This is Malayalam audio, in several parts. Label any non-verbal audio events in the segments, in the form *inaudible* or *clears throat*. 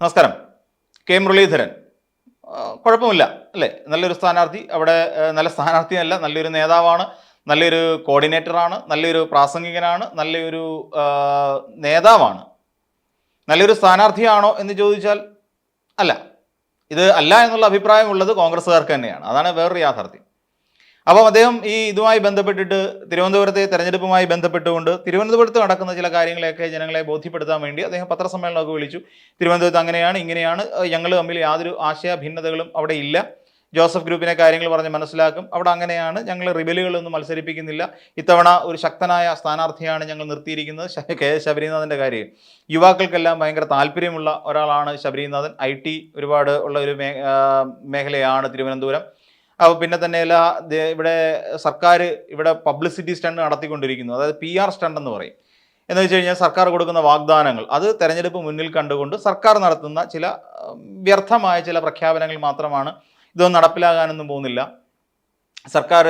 നമസ്കാരം. കെ മുരളീധരൻ. കുഴപ്പമില്ല അല്ലേ? നല്ലൊരു സ്ഥാനാർത്ഥി. അവിടെ നല്ല സ്ഥാനാർത്ഥിയല്ല നല്ലൊരു നേതാവാണ് നല്ലൊരു കോർഡിനേറ്ററാണ് നല്ലൊരു പ്രാസംഗികനാണ് നല്ലൊരു നേതാവാണ്. നല്ലൊരു സ്ഥാനാർത്ഥിയാണോ എന്ന് ചോദിച്ചാൽ അല്ല. ഇത് അല്ല എന്നുള്ള അഭിപ്രായമുള്ളത് കോൺഗ്രസ്സുകാർക്ക് തന്നെയാണ്. അതാണ് വേറൊരു യാഥാർത്ഥ്യം. അപ്പം അദ്ദേഹം ഈ ഇതുമായി ബന്ധപ്പെട്ടിട്ട് തിരുവനന്തപുരത്തെ തെരഞ്ഞെടുപ്പുമായി ബന്ധപ്പെട്ടുകൊണ്ട് തിരുവനന്തപുരത്ത് നടക്കുന്ന ചില കാര്യങ്ങളെയൊക്കെ ജനങ്ങളെ ബോധ്യപ്പെടുത്താൻ വേണ്ടി അദ്ദേഹം പത്രസമ്മേളനമൊക്കെ വിളിച്ചു. തിരുവനന്തപുരത്ത് അങ്ങനെയാണ് ഇങ്ങനെയാണ് ഞങ്ങൾ തമ്മിൽ യാതൊരു ആശയ ഭിന്നതകളും അവിടെ ഇല്ല. ജോസഫ് ഗ്രൂപ്പിനെ കാര്യങ്ങൾ പറഞ്ഞ് മനസ്സിലാക്കും. അവിടെ അങ്ങനെയാണ് ഞങ്ങൾ റിബലുകളൊന്നും മത്സരിപ്പിക്കുന്നില്ല. ഇത്തവണ ഒരു ശക്തനായ സ്ഥാനാർത്ഥിയാണ് ഞങ്ങൾ നിർത്തിയിരിക്കുന്നത് കെ ശബരിനാഥന്റെ കാര്യം. യുവാക്കൾക്കെല്ലാം ഭയങ്കര താല്പര്യമുള്ള ഒരാളാണ് ശബരിനാഥൻ. ഐ ടി ഒരുപാട് ഉള്ള ഒരു മേഖലയാണ് തിരുവനന്തപുരം. അപ്പോൾ പിന്നെ തന്നെയല്ല ദേ- ഇവിടെ സർക്കാർ ഇവിടെ പബ്ലിസിറ്റി സ്റ്റണ്ട് നടത്തിക്കൊണ്ടിരിക്കുന്നു. അതായത് പി ആർ സ്റ്റണ്ട് എന്ന് പറയും. എന്ന് വെച്ച് കഴിഞ്ഞാൽ സർക്കാർ കൊടുക്കുന്ന വാഗ്ദാനങ്ങൾ. അത് തെരഞ്ഞെടുപ്പ് മുന്നിൽ കണ്ടുകൊണ്ട് സർക്കാർ നടത്തുന്ന ചില വ്യർത്ഥമായ ചില പ്രഖ്യാപനങ്ങൾ മാത്രമാണ് ഇതൊന്നും നടപ്പിലാകാനൊന്നും പോകുന്നില്ല. സർക്കാർ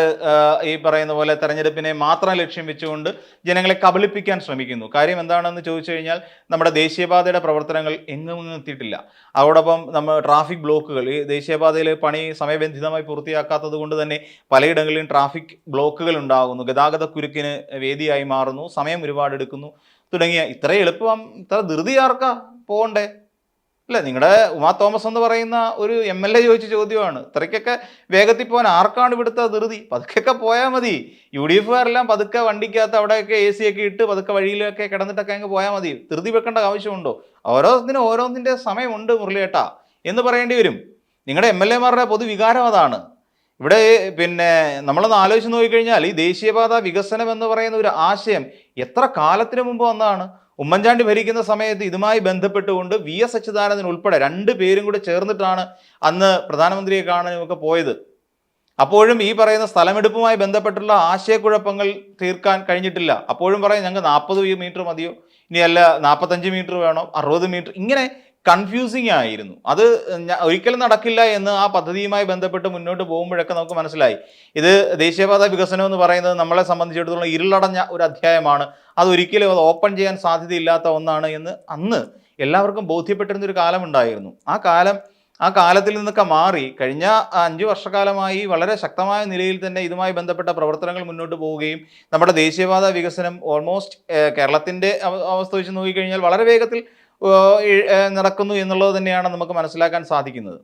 ഈ പറയുന്ന പോലെ തെരഞ്ഞെടുപ്പിനെ മാത്രം ലക്ഷ്യം വെച്ചുകൊണ്ട് ജനങ്ങളെ കബളിപ്പിക്കാൻ ശ്രമിക്കുന്നു. കാര്യം എന്താണെന്ന് ചോദിച്ചു കഴിഞ്ഞാൽ നമ്മുടെ ദേശീയപാതയുടെ പ്രവർത്തനങ്ങൾ എങ്ങും എത്തിയിട്ടില്ല അതോടൊപ്പം നമ്മൾ ട്രാഫിക് ബ്ലോക്കുകൾ ഈ ദേശീയപാതയിൽ പണി സമയബന്ധിതമായി പൂർത്തിയാക്കാത്തത് കൊണ്ട് തന്നെ പലയിടങ്ങളിലും ട്രാഫിക് ബ്ലോക്കുകൾ ഉണ്ടാകുന്നു. ഗതാഗത കുരുക്കിന് വേദിയായി മാറുന്നു. സമയം ഒരുപാട് എടുക്കുന്നു തുടങ്ങിയ ഇത്ര എളുപ്പം ഇത്ര ധൃതിയാർക്കാ പോകണ്ടേ? അല്ല നിങ്ങളുടെ ഉമാ തോമസ് എന്ന് പറയുന്ന ഒരു എം എൽ എ ചോദിച്ച ചോദ്യമാണ്. ഇത്രയ്ക്കൊക്കെ വേഗത്തിൽ പോകാൻ ആർക്കാണ് ഇവിടുത്തെ ധൃതി? പതുക്കെയൊക്കെ പോയാൽ മതി. യു ഡി എഫുകാരെല്ലാം പതുക്കെ വണ്ടിക്കകത്ത് അവിടെയൊക്കെ എ സി ഒക്കെ ഇട്ട് പതുക്കെ വഴിയിലൊക്കെ കിടന്നിട്ടൊക്കെ അങ്ങ് പോയാൽ മതി. ധൃതി വെക്കേണ്ട ആവശ്യമുണ്ടോ? ഓരോന്നിനും ഓരോന്നിന്റെ സമയമുണ്ട് മുരളിയേട്ടാ എന്ന് പറയേണ്ടി വരും. നിങ്ങളുടെ എം എൽ എമാരുടെ പൊതുവികാരം അതാണ്. ഇവിടെ പിന്നെ നമ്മളൊന്ന് ആലോചിച്ച് നോക്കിക്കഴിഞ്ഞാൽ ഈ ദേശീയപാത വികസനം എന്ന് പറയുന്ന ഒരു ആശയം എത്ര കാലത്തിന് മുമ്പ് വന്നതാണ്? ഉമ്മൻചാണ്ടി ഭരിക്കുന്ന സമയത്ത് ഇതുമായി ബന്ധപ്പെട്ടുകൊണ്ട് വി എസ് അച്യുതാനന്ദൻ ഉൾപ്പെടെ രണ്ട് പേരും കൂടെ ചേർന്നിട്ടാണ് അന്ന് പ്രധാനമന്ത്രിയെ കാണാനുമൊക്കെ പോയത്. അപ്പോഴും ഈ പറയുന്ന സ്ഥലമെടുപ്പുമായി ബന്ധപ്പെട്ടുള്ള ആശയക്കുഴപ്പങ്ങൾ തീർക്കാൻ കഴിഞ്ഞിട്ടില്ല. അപ്പോഴും പറയും ഞങ്ങൾക്ക് നാൽപ്പത് മീറ്റർ മതിയോ? ഇനി അല്ല നാൽപ്പത്തഞ്ച് മീറ്റർ വേണോ? അറുപത് മീറ്റർ? ഇങ്ങനെ കൺഫ്യൂസിങ് ആയിരുന്നു. അത് ഒരിക്കലും നടക്കില്ല എന്ന് ആ പദ്ധതിയുമായി ബന്ധപ്പെട്ട് മുന്നോട്ട് പോകുമ്പോഴൊക്കെ നമുക്ക് മനസ്സിലായി. ഇത് ദേശീയപാത വികസനം എന്ന് പറയുന്നത് നമ്മളെ സംബന്ധിച്ചിടത്തോളം ഇരുളടഞ്ഞ ഒരു അധ്യായമാണ്. അത് ഒരിക്കലും അത് ഓപ്പൺ ചെയ്യാൻ സാധ്യതയില്ലാത്ത ഒന്നാണ് എന്ന് അന്ന് എല്ലാവർക്കും ബോധ്യപ്പെട്ടിരുന്ന ഒരു കാലമുണ്ടായിരുന്നു. ആ കാലം ആ കാലത്തിൽ നിന്നൊക്കെ മാറി കഴിഞ്ഞ അഞ്ച് വർഷക്കാലമായി വളരെ ശക്തമായ നിലയിൽ തന്നെ ഇതുമായി ബന്ധപ്പെട്ട പ്രവർത്തനങ്ങൾ മുന്നോട്ട് പോവുകയും നമ്മുടെ ദേശീയപാത വികസനം ഓൾമോസ്റ്റ് കേരളത്തിന്റെ അവസ്ഥ വെച്ച് നോക്കിക്കഴിഞ്ഞാൽ വളരെ വേഗത്തിൽ നടക്കുന്നു എന്നുള്ളത് തന്നെയാണ് നമുക്ക് മനസ്സിലാക്കാൻ സാധിക്കുന്നത്.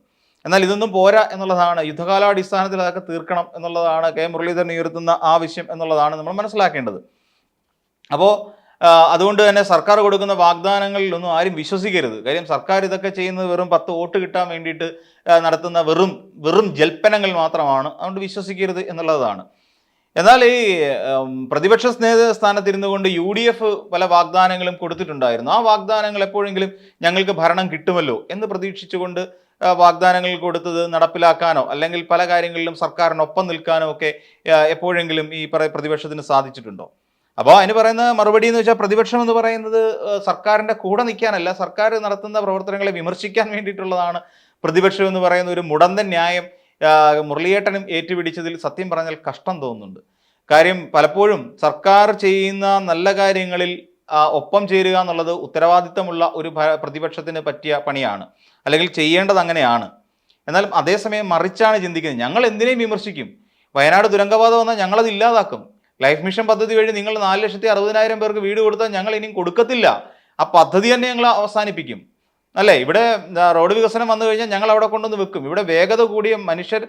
എന്നാൽ ഇതൊന്നും പോരാ എന്നുള്ളതാണ്. യുദ്ധകാലാടിസ്ഥാനത്തിൽ അതൊക്കെ തീർക്കണം എന്നുള്ളതാണ്. കെ. മുരളീധരൻ ഉയർത്തുന്ന ആവശ്യം എന്നുള്ളതാണ് നമ്മൾ മനസ്സിലാക്കേണ്ടത്. അപ്പോൾ അതുകൊണ്ട് തന്നെ സർക്കാർ കൊടുക്കുന്ന വാഗ്ദാനങ്ങളിലൊന്നും ആരും വിശ്വസിക്കരുത്. കാര്യം സർക്കാർ ഇതൊക്കെ ചെയ്യുന്നത് വെറും പത്ത് വോട്ട് കിട്ടാൻ വേണ്ടിയിട്ട് നടത്തുന്ന വെറും വെറും ജൽപ്പനങ്ങൾ മാത്രമാണ്. അതുകൊണ്ട് വിശ്വസിക്കരുത് എന്നുള്ളതാണ്. എന്നാൽ ഈ പ്രതിപക്ഷ നേതൃ സ്ഥാനത്തിരുന്നു കൊണ്ട് യു ഡി എഫ് പല വാഗ്ദാനങ്ങളും കൊടുത്തിട്ടുണ്ടായിരുന്നു. ആ വാഗ്ദാനങ്ങൾ എപ്പോഴെങ്കിലും ഞങ്ങൾക്ക് ഭരണം കിട്ടുമല്ലോ എന്ന് പ്രതീക്ഷിച്ചുകൊണ്ട് വാഗ്ദാനങ്ങൾ കൊടുത്തത് നടപ്പിലാക്കാനോ അല്ലെങ്കിൽ പല കാര്യങ്ങളിലും സർക്കാരിനൊപ്പം നിൽക്കാനോ ഒക്കെ എപ്പോഴെങ്കിലും ഈ പ്രതിപക്ഷത്തിന് സാധിച്ചിട്ടുണ്ടോ? അപ്പോൾ അതിന് പറയുന്ന മറുപടി എന്ന് വെച്ചാൽ പ്രതിപക്ഷം എന്ന് പറയുന്നത് സർക്കാരിന്റെ കൂടെ നിൽക്കാനല്ല. സർക്കാർ നടത്തുന്ന പ്രവർത്തനങ്ങളെ വിമർശിക്കാൻ വേണ്ടിയിട്ടുള്ളതാണ് പ്രതിപക്ഷം എന്ന് പറയുന്ന ഒരു മുടന്തൻ ന്യായം മുരളിയേട്ടനും ഏറ്റുപിടിച്ചതിൽ സത്യം പറഞ്ഞാൽ കഷ്ടം തോന്നുന്നുണ്ട്. കാര്യം പലപ്പോഴും സർക്കാർ ചെയ്യുന്ന നല്ല കാര്യങ്ങളിൽ ഒപ്പം ചേരുക എന്നുള്ളത് ഉത്തരവാദിത്തമുള്ള ഒരു പ്രതിപക്ഷത്തിന് പറ്റിയ പണിയാണ്. അല്ലെങ്കിൽ ചെയ്യേണ്ടത് അങ്ങനെയാണ്. എന്നാൽ അതേസമയം മറിച്ചാണ് ചിന്തിക്കുന്നത്. ഞങ്ങൾ എന്തിനേയും വിമർശിക്കും. വയനാട് ദുരന്തബാധ വന്നാൽ ഞങ്ങളത് ഇല്ലാതാക്കും. ലൈഫ് മിഷൻ പദ്ധതി വഴി നിങ്ങൾ നാല് ലക്ഷത്തി അറുപതിനായിരം പേർക്ക് വീട് കൊടുത്താൽ ഞങ്ങൾ ഇനിയും കൊടുക്കത്തില്ല. ആ പദ്ധതി തന്നെ ഞങ്ങൾ അവസാനിപ്പിക്കും. അല്ലേ? ഇവിടെ റോഡ് വികസനം വന്നു കഴിഞ്ഞാൽ ഞങ്ങൾ അവിടെ കൊണ്ടുവന്ന് വെക്കും. ഇവിടെ വേഗത കൂടിയ മനുഷ്യർ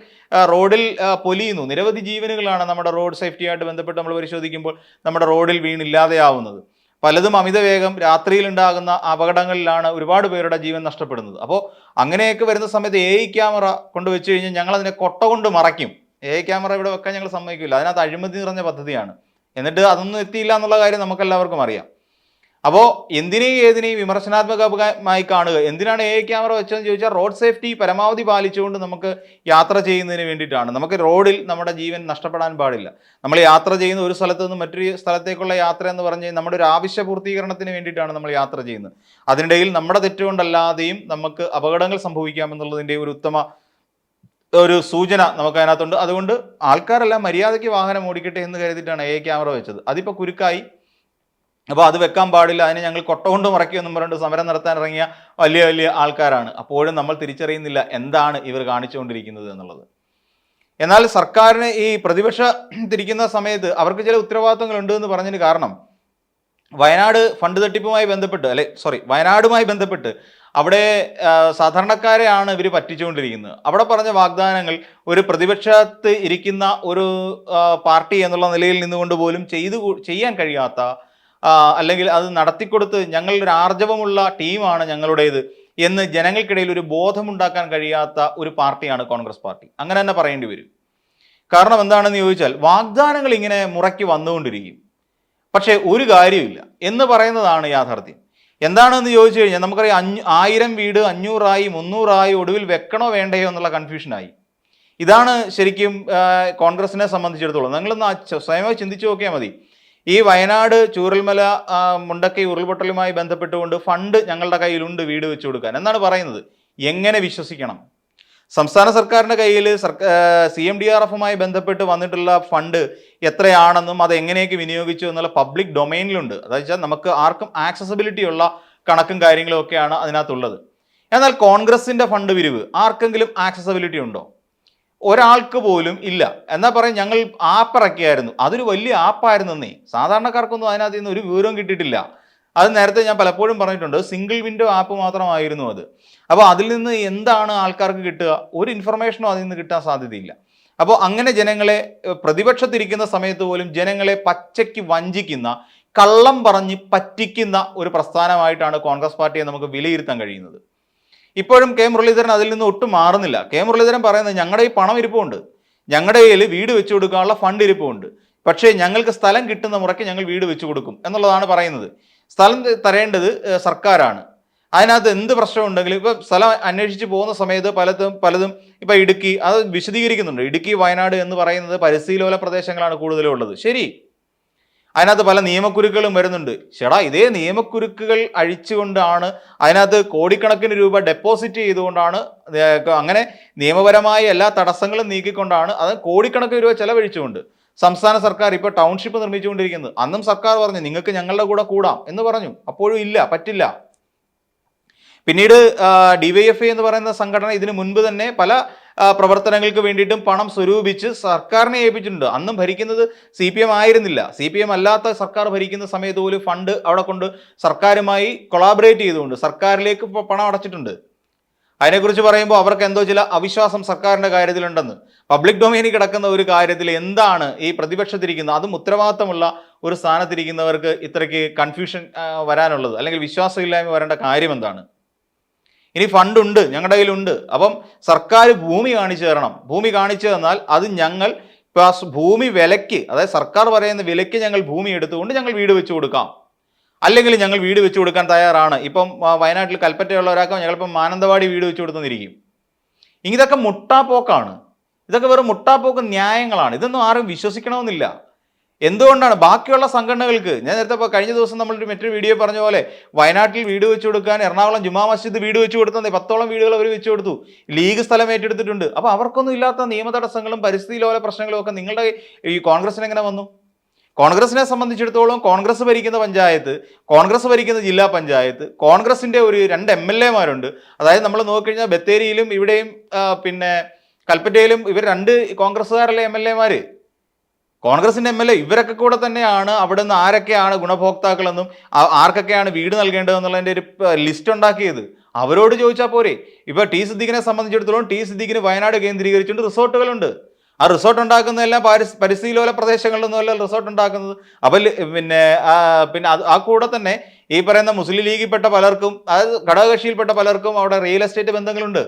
റോഡിൽ പൊലിയുന്നു. നിരവധി ജീവനുകളാണ് നമ്മുടെ റോഡ് സേഫ്റ്റിയായിട്ട് ബന്ധപ്പെട്ട് നമ്മൾ പരിശോധിക്കുമ്പോൾ നമ്മുടെ റോഡിൽ വീണില്ലാതെയാവുന്നത്. പലതും അമിത വേഗം രാത്രിയിൽ ഉണ്ടാകുന്ന അപകടങ്ങളിലാണ് ഒരുപാട് പേരുടെ ജീവൻ നഷ്ടപ്പെടുന്നത്. അപ്പോൾ അങ്ങനെയൊക്കെ വരുന്ന സമയത്ത് എ ക്യാമറ കൊണ്ട് വെച്ച് കഴിഞ്ഞാൽ ഞങ്ങൾ അതിനെ കൊട്ട കൊണ്ട് മറയ്ക്കും. എ ക്യാമറ ഇവിടെ വെക്കാൻ ഞങ്ങൾ സമ്മതിക്കില്ല. അതിനകത്ത് അഴിമതി നിറഞ്ഞ പദ്ധതിയാണ്. എന്നിട്ട് അതൊന്നും എത്തിയില്ല എന്നുള്ള കാര്യം നമുക്കെല്ലാവർക്കും അറിയാം. അപ്പോൾ എന്തിനേയും ഏതിനേയും വിമർശനാത്മകമായി കാണുക. എന്തിനാണ് എ ക്യാമറ വെച്ചതെന്ന് ചോദിച്ചാൽ റോഡ് സേഫ്റ്റി പരമാവധി പാലിച്ചുകൊണ്ട് നമുക്ക് യാത്ര ചെയ്യുന്നതിന് വേണ്ടിയിട്ടാണ്. നമുക്ക് റോഡിൽ നമ്മുടെ ജീവൻ നഷ്ടപ്പെടാൻ പാടില്ല. നമ്മൾ യാത്ര ചെയ്യുന്ന ഒരു സ്ഥലത്ത് നിന്ന് മറ്റൊരു സ്ഥലത്തേക്കുള്ള യാത്ര എന്ന് പറഞ്ഞാൽ നമ്മുടെ ഒരു ആവശ്യ പൂർത്തീകരണത്തിന് വേണ്ടിയിട്ടാണ് നമ്മൾ യാത്ര ചെയ്യുന്നത്. അതിനിടയിൽ നമ്മുടെ തെറ്റുകൊണ്ടല്ലാതെയും നമുക്ക് അപകടങ്ങൾ സംഭവിക്കാമെന്നുള്ളതിന്റെ ഒരു ഉത്തമ ഒരു സൂചന നമുക്ക് അതിനകത്തുണ്ട് അതുകൊണ്ട് ആൾക്കാരെല്ലാം മര്യാദയ്ക്ക് വാഹനം ഓടിക്കട്ടെ എന്ന് കരുതിയിട്ടാണ് എ ക്യാമറ വെച്ചത്. അതിപ്പോൾ കുരുക്കായി. അപ്പോൾ അത് വെക്കാൻ പാടില്ല അതിനെ ഞങ്ങൾ കൊട്ട കൊണ്ട് മറക്കിയെന്നും പറഞ്ഞിട്ട് സമരം നടത്താൻ ഇറങ്ങിയ വലിയ വലിയ ആൾക്കാരാണ്. അപ്പോഴും നമ്മൾ തിരിച്ചറിയുന്നില്ല എന്താണ് ഇവർ കാണിച്ചുകൊണ്ടിരിക്കുന്നത് എന്നുള്ളത്. എന്നാൽ സർക്കാരിന് ഈ പ്രതിപക്ഷ *clears throat* തിരിക്കുന്ന സമയത്ത് അവർക്ക് ചില ഉത്തരവാദിത്തങ്ങൾ ഉണ്ട് എന്ന് പറഞ്ഞതിന് കാരണം വയനാട് ഫണ്ട് തട്ടിപ്പുമായി ബന്ധപ്പെട്ട് അല്ലെ സോറി വയനാടുമായി ബന്ധപ്പെട്ട് അവിടെ സാധാരണക്കാരെയാണ് ഇവർ പറ്റിച്ചുകൊണ്ടിരിക്കുന്നത്. അവിടെ പറഞ്ഞ വാഗ്ദാനങ്ങൾ ഒരു പ്രതിപക്ഷത്ത് ഇരിക്കുന്ന ഒരു പാർട്ടി എന്നുള്ള നിലയിൽ നിന്നുകൊണ്ട് പോലും ചെയ്തു ചെയ്യാൻ കഴിയാത്ത അല്ലെങ്കിൽ അത് നടത്തിക്കൊടുത്ത് ഞങ്ങളൊരു ആർജവമുള്ള ടീമാണ് ഞങ്ങളുടേത് എന്ന് ജനങ്ങൾക്കിടയിൽ ഒരു ബോധമുണ്ടാക്കാൻ കഴിയാത്ത ഒരു പാർട്ടിയാണ് കോൺഗ്രസ് പാർട്ടി. അങ്ങനെ തന്നെ പറയേണ്ടി വരും. കാരണം എന്താണെന്ന് ചോദിച്ചാൽ വാഗ്ദാനങ്ങൾ ഇങ്ങനെ മുറയ്ക്ക് വന്നുകൊണ്ടിരിക്കും. പക്ഷേ ഒരു കാര്യമില്ല. എന്ന് പറയുന്നതാണ് യാഥാർത്ഥ്യം. എന്താണെന്ന് ചോദിച്ചു കഴിഞ്ഞാൽ നമുക്കറിയാം അഞ്ഞു ആയിരം വീട് അഞ്ഞൂറായി മുന്നൂറായി ഒടുവിൽ വെക്കണോ വേണ്ടയോ എന്നുള്ള കൺഫ്യൂഷനായി. ഇതാണ് ശരിക്കും കോൺഗ്രസിനെ സംബന്ധിച്ചിടത്തോളം. നിങ്ങളൊന്ന് സ്വയമേ ചിന്തിച്ചു നോക്കിയാൽ മതി. ഈ വയനാട് ചൂരൽമല മുണ്ടക്കൈ ഉരുൾപൊട്ടലുമായി ബന്ധപ്പെട്ടുകൊണ്ട് ഫണ്ട് ഞങ്ങളുടെ കയ്യിലുണ്ട് വീട് വെച്ചു കൊടുക്കാൻ. എന്നാണ് പറയുന്നത്. എങ്ങനെ വിശ്വസിക്കണം? സംസ്ഥാന സർക്കാരിന്റെ കയ്യിൽ സർക്കാർ സി എം ഡി ആർ എഫുമായി ബന്ധപ്പെട്ട് വന്നിട്ടുള്ള ഫണ്ട് എത്രയാണെന്നും അത് എങ്ങനെയൊക്കെ വിനിയോഗിച്ചു എന്നുള്ള പബ്ലിക് ഡൊമൈനിലുണ്ട്. അതായത് നമുക്ക് ആർക്കും ആക്സസബിലിറ്റി ഉള്ള കണക്കും കാര്യങ്ങളും ഒക്കെയാണ് അതിനകത്തുള്ളത്. എന്നാൽ കോൺഗ്രസിന്റെ ഫണ്ട് പിരിവ് ആർക്കെങ്കിലും ആക്സസബിലിറ്റി ഉണ്ടോ? ഒരാൾക്ക് പോലും ഇല്ല. എന്നാ പറയും ഞങ്ങൾ ആപ്പ് ഇറക്കിയായിരുന്നു അതൊരു വലിയ ആപ്പായിരുന്നു നീ സാധാരണക്കാർക്കൊന്നും അതിനകത്ത് നിന്ന് ഒരു വിവരവും കിട്ടിയിട്ടില്ല. അത് നേരത്തെ ഞാൻ പലപ്പോഴും പറഞ്ഞിട്ടുണ്ട് സിംഗിൾ വിൻഡോ ആപ്പ് മാത്രമായിരുന്നു അത്. അപ്പോൾ അതിൽ നിന്ന് എന്താണ് ആൾക്കാർക്ക് കിട്ടുക? ഒരു ഇൻഫർമേഷനും അതിൽ നിന്ന് കിട്ടാൻ സാധ്യതയില്ല. അപ്പോൾ അങ്ങനെ ജനങ്ങളെ പ്രതിപക്ഷത്തിരിക്കുന്ന സമയത്ത് പോലും ജനങ്ങളെ പച്ചയ്ക്ക് വഞ്ചിക്കുന്ന കള്ളം പറഞ്ഞ് പറ്റിക്കുന്ന ഒരു പ്രസ്ഥാനമായിട്ടാണ് കോൺഗ്രസ് പാർട്ടിയെ നമുക്ക് വിലയിരുത്താൻ കഴിയുന്നത്. ഇപ്പോഴും കെ മുരളീധരൻ അതിൽ നിന്ന് ഒട്ടും മാറുന്നില്ല. കെ മുരളീധരൻ പറയുന്നത് ഞങ്ങളുടെ ഈ പണം ഇരിപ്പുണ്ട്. ഞങ്ങളുടെ കയ്യിൽ വീട് വെച്ചു കൊടുക്കാനുള്ള ഫണ്ട് ഇരിപ്പുണ്ട്. പക്ഷേ ഞങ്ങൾക്ക് സ്ഥലം കിട്ടുന്ന മുറയ്ക്ക് ഞങ്ങൾ വീട് വെച്ചു കൊടുക്കും എന്നുള്ളതാണ് പറയുന്നത്. സ്ഥലം തരേണ്ടത് സർക്കാരാണ്. അതിനകത്ത് എന്ത് പ്രശ്നമുണ്ടെങ്കിലും ഇപ്പം സ്ഥലം അന്വേഷിച്ച് പോകുന്ന സമയത്ത് പലതും പലതും ഇപ്പം ഇടുക്കി അത് വിശദീകരിക്കുന്നുണ്ട്. ഇടുക്കി വയനാട് എന്ന് പറയുന്നത് പരിസ്ഥിതിലോല പ്രദേശങ്ങളാണ് കൂടുതലും ഉള്ളത് ശരി. അതിനകത്ത് പല നിയമക്കുരുക്കുകളും വരുന്നുണ്ട്. ചേടാ ഇതേ നിയമക്കുരുക്കുകൾ അഴിച്ചുകൊണ്ടാണ് അതിനകത്ത് കോടിക്കണക്കിന് രൂപ ഡെപ്പോസിറ്റ് ചെയ്തുകൊണ്ടാണ് അങ്ങനെ നിയമപരമായ എല്ലാ തടസ്സങ്ങളും നീക്കിക്കൊണ്ടാണ് അത് കോടിക്കണക്കിന് രൂപ ചെലവഴിച്ചുകൊണ്ട് സംസ്ഥാന സർക്കാർ ഇപ്പോൾ ടൗൺഷിപ്പ് നിർമ്മിച്ചുകൊണ്ടിരിക്കുന്നത്. അന്നും സർക്കാർ പറഞ്ഞു നിങ്ങൾക്ക് ഞങ്ങളുടെ കൂടെ കൂടാം എന്ന് പറഞ്ഞു. അപ്പോഴും ഇല്ല പറ്റില്ല. പിന്നീട് ഡി വൈ എഫ് ഐ എന്ന് പറയുന്ന സംഘടന ഇതിനു മുൻപ് തന്നെ പല പ്രവർത്തനങ്ങൾക്ക് വേണ്ടിയിട്ടും പണം സ്വരൂപിച്ച് സർക്കാരിനെ ഏൽപ്പിച്ചിട്ടുണ്ട്. അന്നും ഭരിക്കുന്നത് സി പി എം ആയിരുന്നില്ല. സി പി എം അല്ലാത്ത സർക്കാർ ഭരിക്കുന്ന സമയത്ത് പോലും ഫണ്ട് അവിടെ കൊണ്ട് സർക്കാരുമായി കൊളാബറേറ്റ് ചെയ്തുകൊണ്ട് സർക്കാരിലേക്ക് പണം അടച്ചിട്ടുണ്ട്. അതിനെക്കുറിച്ച് പറയുമ്പോൾ അവർക്ക് എന്തോ ചില അവിശ്വാസം സർക്കാരിന്റെ കാര്യത്തിലുണ്ടെന്ന്. പബ്ലിക് ഡൊമൈനിൽ കിടക്കുന്ന ഒരു കാര്യത്തിൽ എന്താണ് ഈ പ്രതിപക്ഷത്തിരിക്കുന്ന അതും ഉത്തരവാദിത്തമുള്ള ഒരു സ്ഥാനത്തിരിക്കുന്നവർക്ക് ഇത്രയ്ക്ക് കൺഫ്യൂഷൻ വരാനുള്ളത്. അല്ലെങ്കിൽ വിശ്വാസമില്ലായ്മ വരേണ്ട കാര്യം എന്താണ്? ഇനി ഫണ്ടുണ്ട് ഞങ്ങളുടെ കയ്യിലുണ്ട്. അപ്പം സർക്കാർ ഭൂമി കാണിച്ചു തരണം. ഭൂമി കാണിച്ചു തന്നാൽ അത് ഞങ്ങൾ ഇപ്പോൾ ഭൂമി വിലയ്ക്ക് അതായത് സർക്കാർ പറയുന്ന വിലയ്ക്ക് ഞങ്ങൾ ഭൂമി എടുത്തുകൊണ്ട് ഞങ്ങൾ വീട് വെച്ചു കൊടുക്കാം. അല്ലെങ്കിൽ ഞങ്ങൾ വീട് വെച്ചു കൊടുക്കാൻ തയ്യാറാണ്. ഇപ്പം വയനാട്ടിൽ കൽപ്പറ്റയുള്ള ഒരാൾക്ക് ഞങ്ങളിപ്പം മാനന്തവാടി വീട് വെച്ച് കൊടുത്തെന്നിരിക്കും ഇതൊക്കെ മുട്ടാപ്പോക്കാണ്. ഇതൊക്കെ വെറും മുട്ടാപ്പോക്ക് ന്യായങ്ങളാണ്. ഇതൊന്നും ആരും വിശ്വസിക്കണമെന്നില്ല. എന്തുകൊണ്ടാണ്? ബാക്കിയുള്ള സംഘടനകൾക്ക് ഞാൻ നേരത്തെ ഇപ്പോൾ കഴിഞ്ഞ ദിവസം നമ്മളൊരു മറ്റൊരു വീഡിയോ പറഞ്ഞ പോലെ വയനാട്ടിൽ വീട് വെച്ചു കൊടുക്കാൻ എറണാകുളം ജുമാ മസ്ജിദ് വീട് വെച്ച് കൊടുത്തത് പത്തോളം വീടുകൾ അവർ വെച്ചു കൊടുത്തു. ലീഗ് സ്ഥലം ഏറ്റെടുത്തിട്ടുണ്ട്. അപ്പോൾ അവർക്കൊന്നും ഇല്ലാത്ത നിയമ തടസ്സങ്ങളും പരിസ്ഥിതി ലോല പ്രശ്നങ്ങളും ഒക്കെ നിങ്ങളുടെ ഈ കോൺഗ്രസിന് എങ്ങനെ വന്നു? കോൺഗ്രസിനെ സംബന്ധിച്ചിടത്തോളം കോൺഗ്രസ് ഭരിക്കുന്ന പഞ്ചായത്ത് കോൺഗ്രസ് ഭരിക്കുന്ന ജില്ലാ പഞ്ചായത്ത് കോൺഗ്രസിന്റെ ഒരു രണ്ട് എം എൽ എമാരുണ്ട്. അതായത് നമ്മൾ നോക്കിക്കഴിഞ്ഞാൽ ബത്തേരിയിലും ഇവിടെയും പിന്നെ കൽപ്പറ്റയിലും ഇവർ രണ്ട് കോൺഗ്രസ്സുകാരല്ലേ എം എൽ എമാര് കോൺഗ്രസിന്റെ എം എൽ എ ഇവരൊക്കെ കൂടെ തന്നെയാണ് അവിടെ നിന്ന് ആരൊക്കെയാണ് ഗുണഭോക്താക്കളെന്നും ആർക്കൊക്കെയാണ് വീട് നൽകേണ്ടതെന്നുള്ളതിന്റെ ഒരു ലിസ്റ്റ് ഉണ്ടാക്കിയത്. അവരോട് ചോദിച്ചാൽ പോരെ. ഇപ്പോൾ ടി സിദ്ദീഖിനെ സംബന്ധിച്ചിടത്തോളം ടി സിദ്ദീഖിന് വയനാട് കേന്ദ്രീകരിച്ചുകൊണ്ട് റിസോർട്ടുകളുണ്ട്. ആ റിസോർട്ട് ഉണ്ടാക്കുന്നതെല്ലാം പാരിസ് പരിസ്ഥിതി ലോല പ്രദേശങ്ങളിലൊന്നുമല്ല റിസോർട്ട് ഉണ്ടാക്കുന്നത്. അപ്പം പിന്നെ പിന്നെ ആ കൂടെ തന്നെ ഈ പറയുന്ന മുസ്ലിം ലീഗിൽപ്പെട്ട പലർക്കും അതായത് ഘടകകക്ഷിയിൽപ്പെട്ട പലർക്കും അവിടെ റിയൽ എസ്റ്റേറ്റ് ബന്ധങ്ങളുണ്ട്.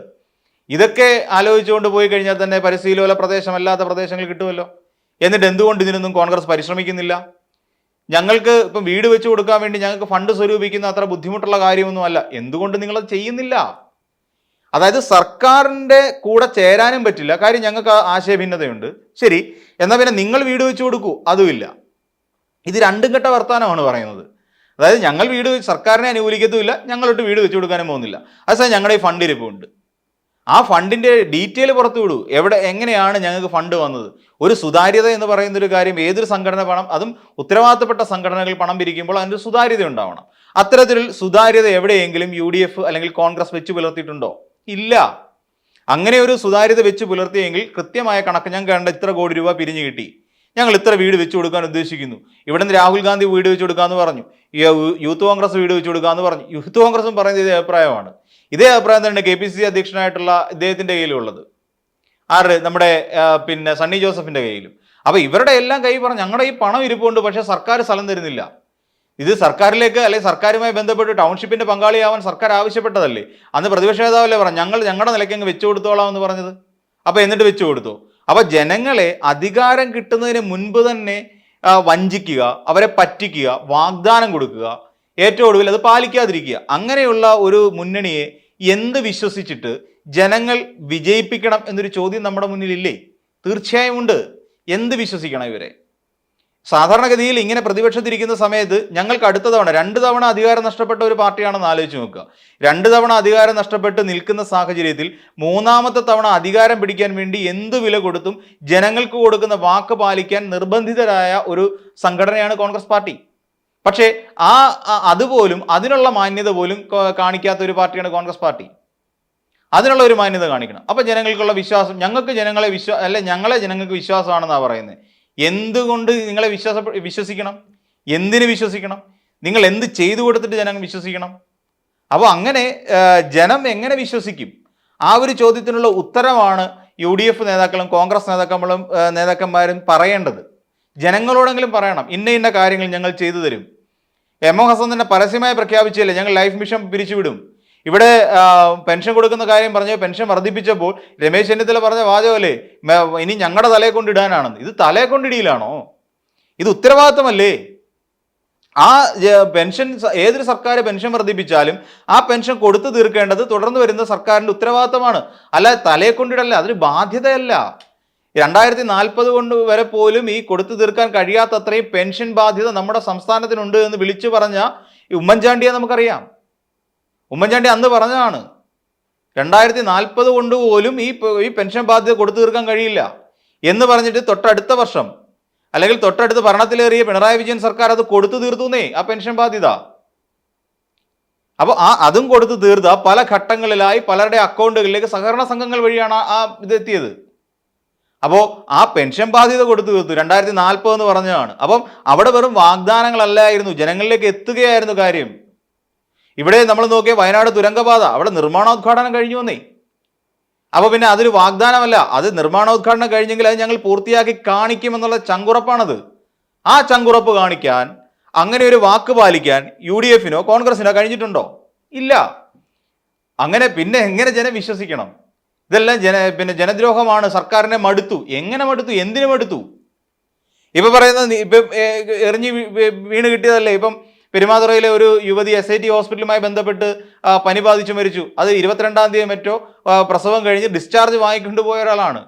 ഇതൊക്കെ ആലോചിച്ചുകൊണ്ട് പോയി കഴിഞ്ഞാൽ തന്നെ പരിസ്ഥിതിലോല പ്രദേശമല്ലാത്ത പ്രദേശങ്ങൾ കിട്ടുമല്ലോ. എന്നിട്ട് എന്തുകൊണ്ട് ഇതിനൊന്നും കോൺഗ്രസ് പരിശ്രമിക്കുന്നില്ല? ഞങ്ങൾക്ക് ഇപ്പം വീട് വെച്ച് കൊടുക്കാൻ വേണ്ടി ഞങ്ങൾക്ക് ഫണ്ട് സ്വരൂപിക്കുന്ന അത്ര ബുദ്ധിമുട്ടുള്ള കാര്യമൊന്നുമല്ല എന്തുകൊണ്ട് നിങ്ങളത് ചെയ്യുന്നില്ല? അതായത് സർക്കാരിന്റെ കൂടെ ചേരാനും പറ്റില്ല. കാര്യം ഞങ്ങൾക്ക് ആശയഭിന്നതയുണ്ട്. ശരി എന്നാൽ പിന്നെ നിങ്ങൾ വീട് വെച്ച് കൊടുക്കൂ. അതുമില്ല ഇത് രണ്ടും ഘട്ട വർത്താനമാണ് പറയുന്നത്. അതായത് ഞങ്ങൾ വീട് സർക്കാരിനെ അനുകൂലിക്കത്തുമില്ല ഞങ്ങളോട്ട് വീട് വെച്ച് കൊടുക്കാനും പോകുന്നില്ല. അതേസമയം ഞങ്ങളുടെ ഈ ഫണ്ട് ഇരിപ്പുണ്ട് ആ ഫണ്ടിന്റെ ഡീറ്റെയിൽ പുറത്തു വിടൂ. എവിടെ എങ്ങനെയാണ് ഞങ്ങൾക്ക് ഫണ്ട് വന്നത്? ഒരു സുതാര്യത എന്ന് പറയുന്ന ഒരു കാര്യം ഏതൊരു സംഘടന പണം അതും ഉത്തരവാദിത്തപ്പെട്ട സംഘടനകൾ പണം പിരിക്കുമ്പോൾ അതിന്റെ സുതാര്യത ഉണ്ടാവണം. അത്തരത്തിൽ സുതാര്യത എവിടെയെങ്കിലും യു ഡി എഫ് അല്ലെങ്കിൽ കോൺഗ്രസ് വെച്ച് പുലർത്തിയിട്ടുണ്ടോ? ഇല്ല. അങ്ങനെ ഒരു സുതാര്യത വെച്ച് പുലർത്തിയെങ്കിൽ കൃത്യമായ കണക്ക് ഞാൻ കണ്ട ഇത്ര കോടി രൂപ പിരിഞ്ഞു കിട്ടി. ഞങ്ങൾ ഇത്ര വീട് വെച്ചു കൊടുക്കാൻ ഉദ്ദേശിക്കുന്നു. ഇവിടെ നിന്ന് രാഹുൽ ഗാന്ധി വീട് വെച്ചു കൊടുക്കാമെന്ന് പറഞ്ഞു. യൂത്ത് കോൺഗ്രസ് വീട് വെച്ചു കൊടുക്കാമെന്ന് പറഞ്ഞു. യൂത്ത് കോൺഗ്രസും പറയുന്നത് ഇതേ അഭിപ്രായമാണ്. ഇതേ അഭിപ്രായം തന്നെ കെ പി സി സി അധ്യക്ഷനായിട്ടുള്ള ഇദ്ദേഹത്തിന്റെ കയ്യിലുള്ളത്. ആറ് നമ്മുടെ പിന്നെ സണ്ണി ജോസഫിന്റെ കയ്യിലും. അപ്പോൾ ഇവരുടെ എല്ലാം കൈ പറഞ്ഞു ഞങ്ങളുടെ ഈ പണം ഇരിപ്പുണ്ട് പക്ഷേ സർക്കാർ സ്ഥലം തരുന്നില്ല. ഇത് സർക്കാരിലേക്ക് അല്ലെങ്കിൽ സർക്കാരുമായി ബന്ധപ്പെട്ട് ടൗൺഷിപ്പിന്റെ പങ്കാളിയാവാൻ സർക്കാർ ആവശ്യപ്പെട്ടതല്ലേ? അന്ന് പ്രതിപക്ഷ നേതാവല്ലേ പറഞ്ഞു ഞങ്ങൾ ഞങ്ങളുടെ നിലയ്ക്ക് അങ്ങ് വെച്ചു കൊടുത്തോളാം എന്ന് പറഞ്ഞത്. അപ്പോൾ എന്നിട്ട് വെച്ചു കൊടുത്തു. അപ്പോൾ ജനങ്ങളെ അധികാരം കിട്ടുന്നതിന് മുൻപ് തന്നെ വഞ്ചിക്കുക അവരെ പറ്റിക്കുക വാഗ്ദാനം കൊടുക്കുക ഏറ്റവും ഒടുവിൽ അത് പാലിക്കാതിരിക്കുക. അങ്ങനെയുള്ള ഒരു മുന്നണിയെ എന്ത് വിശ്വസിച്ചിട്ട് ജനങ്ങൾ വിജയിപ്പിക്കണം എന്നൊരു ചോദ്യം നമ്മുടെ മുന്നിലില്ലേ? തീർച്ചയായും ഉണ്ട്. എന്ത് വിശ്വസിക്കണം ഇവരെ? സാധാരണഗതിയിൽ ഇങ്ങനെ പ്രതിപക്ഷത്തിരിക്കുന്ന സമയത്ത് ഞങ്ങൾക്ക് അടുത്ത തവണ രണ്ട് തവണ അധികാരം നഷ്ടപ്പെട്ട ഒരു പാർട്ടിയാണെന്ന് ആലോചിച്ച് നോക്കുക. രണ്ട് തവണ അധികാരം നഷ്ടപ്പെട്ട് നിൽക്കുന്ന സാഹചര്യത്തിൽ മൂന്നാമത്തെ തവണ അധികാരം പിടിക്കാൻ വേണ്ടി എന്ത് വില കൊടുത്തും ജനങ്ങൾക്ക് കൊടുക്കുന്ന വാക്ക് പാലിക്കാൻ നിർബന്ധിതരായ ഒരു സംഘടനയാണ് കോൺഗ്രസ് പാർട്ടി. പക്ഷേ ആ അതുപോലും അതിനുള്ള മാന്യത പോലും കാണിക്കാത്ത ഒരു പാർട്ടിയാണ് കോൺഗ്രസ് പാർട്ടി. അതിനുള്ള ഒരു മാന്യത കാണിക്കണം. അപ്പോൾ ജനങ്ങൾക്കുള്ള വിശ്വാസം ഞങ്ങൾക്ക് ജനങ്ങളെ വിശ്വാസം അല്ലെ ഞങ്ങളെ ജനങ്ങൾക്ക് വിശ്വാസമാണെന്നാണ് പറയുന്നത് എന്തുകൊണ്ട് നിങ്ങളെ വിശ്വാസ വിശ്വസിക്കണം? എന്തിന് വിശ്വസിക്കണം? നിങ്ങൾ എന്ത് ചെയ്തു കൊടുത്തിട്ട് ജനം വിശ്വസിക്കണം? അപ്പോൾ അങ്ങനെ ജനം എങ്ങനെ വിശ്വസിക്കും? ആ ഒരു ചോദ്യത്തിനുള്ള ഉത്തരമാണ് യു ഡി എഫ് നേതാക്കളും കോൺഗ്രസ് നേതാക്കളും നേതാക്കന്മാരും പറയേണ്ടത്. ജനങ്ങളോടെങ്കിലും പറയണം ഇന്ന ഇന്ന കാര്യങ്ങൾ ഞങ്ങൾ ചെയ്തു തരും. എം ഒ ഹസൻ തന്നെ പരസ്യമായി പ്രഖ്യാപിച്ചില്ലേ ഞങ്ങൾ ലൈഫ് മിഷൻ പിരിച്ചുവിടും. ഇവിടെ പെൻഷൻ കൊടുക്കുന്ന കാര്യം പറഞ്ഞ പെൻഷൻ വർദ്ധിപ്പിച്ചപ്പോൾ രമേശ് ചെന്നിത്തല പറഞ്ഞ വാചകമല്ലേ ഇനി ഞങ്ങളുടെ തലയെ കൊണ്ടിടാനാണെന്ന് ഇത് തലയെ കൊണ്ടിടിയിലാണോ ഇത് ഉത്തരവാദിത്തമല്ലേ? ആ പെൻഷൻ ഏതൊരു സർക്കാർ പെൻഷൻ വർദ്ധിപ്പിച്ചാലും ആ പെൻഷൻ കൊടുത്തു തീർക്കേണ്ടത് തുടർന്ന് വരുന്ന സർക്കാരിന്റെ ഉത്തരവാദിത്തമാണ്. അല്ല തലയെ കൊണ്ടിടല്ല അതൊരു ബാധ്യതയല്ല. രണ്ടായിരത്തി നാൽപ്പത് കൊണ്ട് വരെ പോലും ഈ കൊടുത്തു തീർക്കാൻ കഴിയാത്തത്രയും പെൻഷൻ ബാധ്യത നമ്മുടെ സംസ്ഥാനത്തിനുണ്ട് എന്ന് വിളിച്ചു പറഞ്ഞ ഈ ഉമ്മൻചാണ്ടിയെ നമുക്കറിയാം. ഉമ്മൻചാണ്ടി അന്ന് പറഞ്ഞതാണ് രണ്ടായിരത്തി നാൽപ്പത് കൊണ്ട് പോലും ഈ ഈ പെൻഷൻ ബാധ്യത കൊടുത്തു തീർക്കാൻ കഴിയില്ല എന്ന് പറഞ്ഞിട്ട് തൊട്ടടുത്ത വർഷം അല്ലെങ്കിൽ തൊട്ടടുത്ത് ഭരണത്തിലേറിയ പിണറായി വിജയൻ സർക്കാർ അത് കൊടുത്തു തീർത്തുന്നേ ആ പെൻഷൻ ബാധ്യത. അപ്പോൾ ആ അതും കൊടുത്തു തീർത്ത പല ഘട്ടങ്ങളിലായി പലരുടെ അക്കൗണ്ടുകളിലേക്ക് സഹകരണ സംഘങ്ങൾ വഴിയാണ് ആ- ഇത് എത്തിയത്. അപ്പോൾ ആ പെൻഷൻ ബാധ്യത കൊടുത്തു തീർത്തു. രണ്ടായിരത്തി നാൽപ്പത് എന്ന് പറഞ്ഞതാണ്. അപ്പം അവിടെ വെറും വാഗ്ദാനങ്ങളല്ലായിരുന്നു. ജനങ്ങളിലേക്ക് എത്തുകയായിരുന്നു കാര്യം. ഇവിടെ നമ്മൾ നോക്കിയ വയനാട് തുരങ്കപാത അവിടെ നിർമ്മാണോദ്ഘാടനം കഴിഞ്ഞു വന്നേ. അപ്പോൾ പിന്നെ അതൊരു വാഗ്ദാനമല്ല. അത് നിർമ്മാണോദ്ഘാടനം കഴിഞ്ഞെങ്കിൽ അത് ഞങ്ങൾ പൂർത്തിയാക്കി കാണിക്കുമെന്നുള്ള ചങ്കുറപ്പാണത്. ആ ചങ്കുറപ്പ് കാണിക്കാൻ അങ്ങനെ ഒരു വാക്ക് പാലിക്കാൻ യു ഡി എഫിനോ കോൺഗ്രസിനോ കഴിഞ്ഞിട്ടുണ്ടോ? ഇല്ല. അങ്ങനെ പിന്നെ എങ്ങനെ ജനം വിശ്വസിക്കണം? ഇതെല്ലാം ജന പിന്നെ ജനദ്രോഹമാണ് സർക്കാരിനെ മടുത്തു. എങ്ങനെ മടുത്തു? എന്തിനു മടുത്തു? ഇപ്പൊ പറയുന്നത് ഇപ്പം എറിഞ്ഞ് വീണ് കിട്ടിയതല്ലേ? ഇപ്പം പെരുമാതുറയിലെ ഒരു യുവതി എസ് ഐ ടി ഹോസ്പിറ്റലുമായി ബന്ധപ്പെട്ട് പനി ബാധിച്ചു മരിച്ചു. അത് ഇരുപത്തിരണ്ടാം തീയതി മറ്റോ പ്രസവം കഴിഞ്ഞ് ഡിസ്ചാർജ് വാങ്ങിക്കൊണ്ട് പോയ ഒരാളാണ്.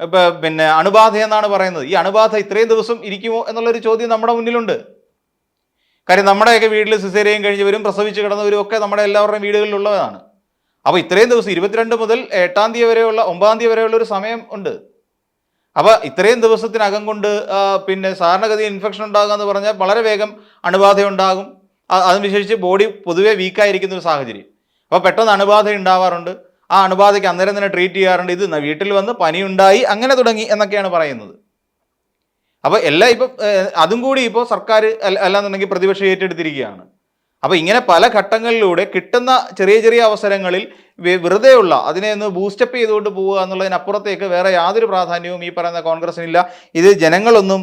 ഇപ്പൊ പിന്നെ അണുബാധ എന്നാണ് പറയുന്നത്. ഈ അണുബാധ ഇത്രയും ദിവസം ഇരിക്കുമോ എന്നുള്ളൊരു ചോദ്യം നമ്മുടെ മുന്നിലുണ്ട്. കാര്യം നമ്മുടെയൊക്കെ വീട്ടിൽ സിസേരിയും കഴിഞ്ഞവരും പ്രസവിച്ച് കിടന്നവരും ഒക്കെ നമ്മുടെ എല്ലാവരുടെയും വീടുകളിലുള്ളതാണ് അപ്പോൾ ഇത്രയും ദിവസം ഇരുപത്തിരണ്ട് മുതൽ എട്ടാം തീയതി വരെയുള്ള ഒമ്പതാം തീയതി വരെയുള്ള ഒരു സമയം ഉണ്ട്. അപ്പോൾ ഇത്രയും ദിവസത്തിനകം കൊണ്ട് പിന്നെ സാധാരണഗതി ഇൻഫെക്ഷൻ ഉണ്ടാകുക എന്ന് പറഞ്ഞാൽ വളരെ വേഗം അണുബാധ ഉണ്ടാകും. അതും വിശേഷിച്ച് ബോഡി പൊതുവെ വീക്കായിരിക്കുന്ന ഒരു സാഹചര്യം. അപ്പോൾ പെട്ടെന്ന് അണുബാധ ഉണ്ടാവാറുണ്ട്. ആ അണുബാധയ്ക്ക് അന്നേരം തന്നെ ട്രീറ്റ് ചെയ്യാറുണ്ട്. ഇത് വീട്ടിൽ വന്ന് പനി ഉണ്ടായി അങ്ങനെ തുടങ്ങി എന്നൊക്കെയാണ് പറയുന്നത്. അപ്പോൾ എല്ലാം ഇപ്പം അതും കൂടി ഇപ്പോൾ സർക്കാർ അല്ല- അല്ലാന്നുണ്ടെങ്കിൽ പ്രതിപക്ഷം ഏറ്റെടുത്തിരിക്കുകയാണ്. അപ്പോൾ ഇങ്ങനെ പല ഘട്ടങ്ങളിലൂടെ കിട്ടുന്ന ചെറിയ ചെറിയ അവസരങ്ങളിൽ വെറുതെ വെറുതെയുള്ള അതിനെ ഒന്ന് ബൂസ്റ്റപ്പ് ചെയ്തുകൊണ്ട് പോവുക എന്നുള്ളതിനപ്പുറത്തേക്ക് വേറെ യാതൊരു പ്രാധാന്യവും ഈ പറയുന്ന കോൺഗ്രസിനില്ല. ഇത് ജനങ്ങളൊന്നും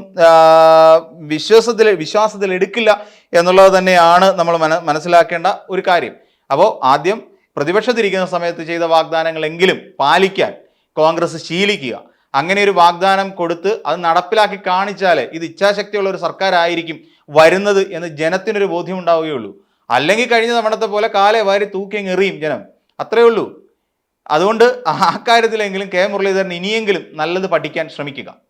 വിശ്വാസത്തിൽ വിശ്വാസത്തിൽ എടുക്കില്ല എന്നുള്ളത് തന്നെയാണ് നമ്മൾ മന മനസ്സിലാക്കേണ്ട ഒരു കാര്യം. അപ്പോൾ ആദ്യം പ്രതിപക്ഷത്തിരിക്കുന്ന സമയത്ത് ചെയ്ത വാഗ്ദാനങ്ങളെങ്കിലും പാലിക്കാൻ കോൺഗ്രസ് ശീലിക്കുക. അങ്ങനെ ഒരു വാഗ്ദാനം കൊടുത്ത് അത് നടപ്പിലാക്കി കാണിച്ചാൽ ഇത് ഇച്ഛാശക്തിയുള്ള ഒരു സർക്കാരായിരിക്കും വരുന്നത് എന്ന് ജനത്തിനൊരു ബോധ്യം ഉണ്ടാവുകയുള്ളൂ. അല്ലെങ്കിൽ കഴിഞ്ഞ തവണത്തെ പോലെ കാലെ വാരി തൂക്കി എറിയും ജനം. അത്രയേ ഉള്ളൂ. അതുകൊണ്ട് ആ കാര്യത്തിലെങ്കിലും കെ മുരളീധരൻ ഇനിയെങ്കിലും നല്ലത് പഠിക്കാൻ ശ്രമിക്കുക.